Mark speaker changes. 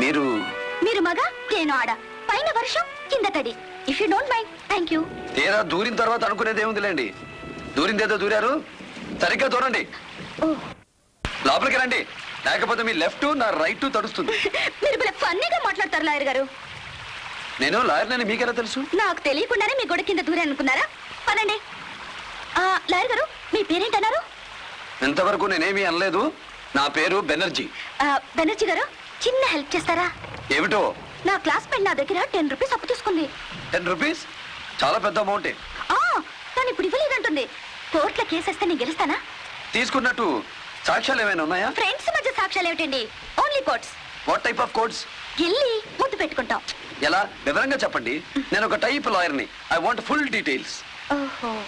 Speaker 1: మీరు
Speaker 2: మీరు మగ నేను ఆడ. పైన వర్షం కింద తడి. If you don't mind thank you
Speaker 1: తీరా దూరిన తర్వాత అనుకునేది ఏముందిలేండి? దూరిందేదో దూరారు? సరిగ్గా దూరండి. లోపలికి రండి. లేకపోతే మీ లెఫ్ట్ నా రైట్ తడుస్తుంది.
Speaker 2: మీరు భలే ఫన్నీగా మాట్లాడతారు లాయర్ గారు.
Speaker 1: నేను లాయర్నని మీకెలా తెలుసు?
Speaker 2: నాకు తెలియకుండానే మీ గొడవ కింద దూరే అనుకున్నారా పనండి ఆ, లాయర్ గారు మీ పేరేంటన్నారు?
Speaker 1: ఇంతవరకు నేనేమీ అనలేదు. నా పేరు బెనర్జీ.
Speaker 2: ఆ, బెనర్జీ గారు చిన్న హెల్ప్ చేస్తారా?
Speaker 1: ఏమిటో?
Speaker 2: నా క్లాస్మేట్ నా దగ్గర టెన్ రూపీస్ అప్పు తీసుకుంది.
Speaker 1: Ten rupees? చాలా పెద్ద అమౌంటే.
Speaker 2: ఆ, తను ఇప్పుడు ఇవ్వలేదంటుంది. కోర్టులో కేసేస్తే నేను గెలుస్తానా?
Speaker 1: తీసుకున్నట్టు సాక్ష్యాలు ఏమైనా ఉన్నాయా?
Speaker 2: ఫ్రెండ్స్ మధ్య సాక్ష్యాలు ఏమిటండి? Only courts
Speaker 1: what type of codes
Speaker 2: గిల్లి ముద్దు పెట్టుకుంటాం.
Speaker 1: ఎలా? వివరంగా చెప్పండి. నేను ఒక టైప్ లాయర్ని ఐ వాంట్ ఫుల్ డీటెయిల్స్
Speaker 2: ఓహో.